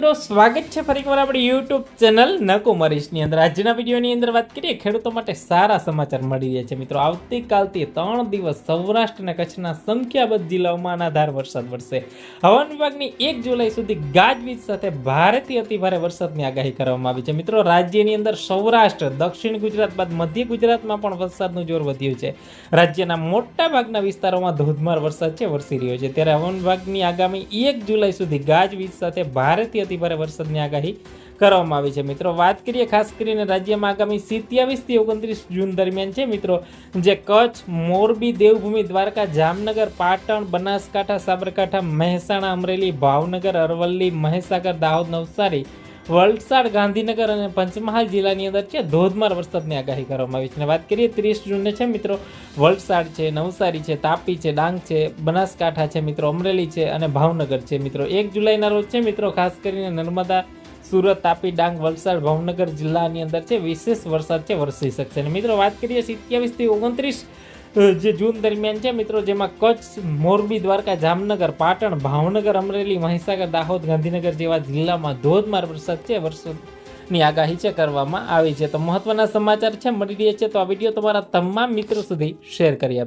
સ્વાગત છે ફરી એકવાર આપણી યુટ્યુબ ચેનલ નકુમરીશની અંદર. આજના વિડીયોની અંદર વાત કરીએ, ખેડૂતો માટે સારા સમાચાર મળી રહ્યા છે. મિત્રો, આવતીકાલથી ત્રણ દિવસ સૌરાષ્ટ્ર અને કચ્છના સંખ્યાબંધ જિલ્લાઓમાં અનાધાર વરસાદ વરસે. હવામાન વિભાગની એક જુલાઈ સુધી ગાજવીજ સાથે ભારેથી અતિભારે વરસાદની આગાહી કરવામાં આવી છે. મિત્રો, રાજ્યની અંદર સૌરાષ્ટ્ર, દક્ષિણ ગુજરાત બાદ મધ્ય ગુજરાતમાં પણ વરસાદનું જોર વધ્યું છે. રાજ્યના મોટા ભાગના વિસ્તારોમાં ધોધમાર વરસાદ છે, વરસી રહ્યો છે. ત્યારે હવામાન વિભાગની આગામી એક જુલાઈ સુધી ગાજવીજ સાથે ભારેથી અતિભારે વરસાદની આગાહી કરવામાં આવી છે. મિત્રો, વાત કરીએ ખાસ કરીને રાજ્યમાં આગામી સિત્યાવીસથી ઓગણત્રીસ જૂન દરમિયાન છે. મિત્રો, જે કચ્છ, મોરબી, દેવભૂમિ, દ્વારકા, જામનગર, પાટણ, બનાસકાંઠા, સાબરકાંઠા, મહેસાણા, અમરેલી, ભાવનગર, અરવલ્લી, મહીસાગર, દાહોદ, નવસારી વલસાડ, ગાંધીનગર અને પંચમહાલ જિલ્લાની અંદર છે, ધોધમાર વરસાદની આગાહી કરવામાં આવી છે. અને વાત કરીએ, ત્રીસ જૂને છે મિત્રો, વલસાડ છે, નવસારી છે, તાપી છે, ડાંગ છે, બનાસકાંઠા છે મિત્રો, અમરેલી છે અને ભાવનગર છે મિત્રો. એક જુલાઈના રોજ છે મિત્રો, ખાસ કરીને નર્મદા, સુરત, તાપી, ડાંગ, વલસાડ, ભાવનગર જિલ્લાની અંદર છે, વિશેષ વરસાદ છે, વરસી શકશે. અને મિત્રો, વાત કરીએ, સિત્યાવીસથી ઓગણત્રીસ જે જૂન દરમિયાન છે મિત્રો, જેમાં કચ્છ, મોરબી, દ્વારકા, જામનગર, પાટણ, ભાવનગર, અમરેલી, મહીસાગર, દાહોદ, ગાંધીનગર જેવા જિલ્લામાં ધોધમાર વરસાદ છે વરસાદની આગાહી છે, કરવામાં આવી છે. તો મહત્વના સમાચાર છે, મળી રહ્યા છે. તો આ વીડિયો તમારા તમામ મિત્રો સુધી શેર કરી આપજો.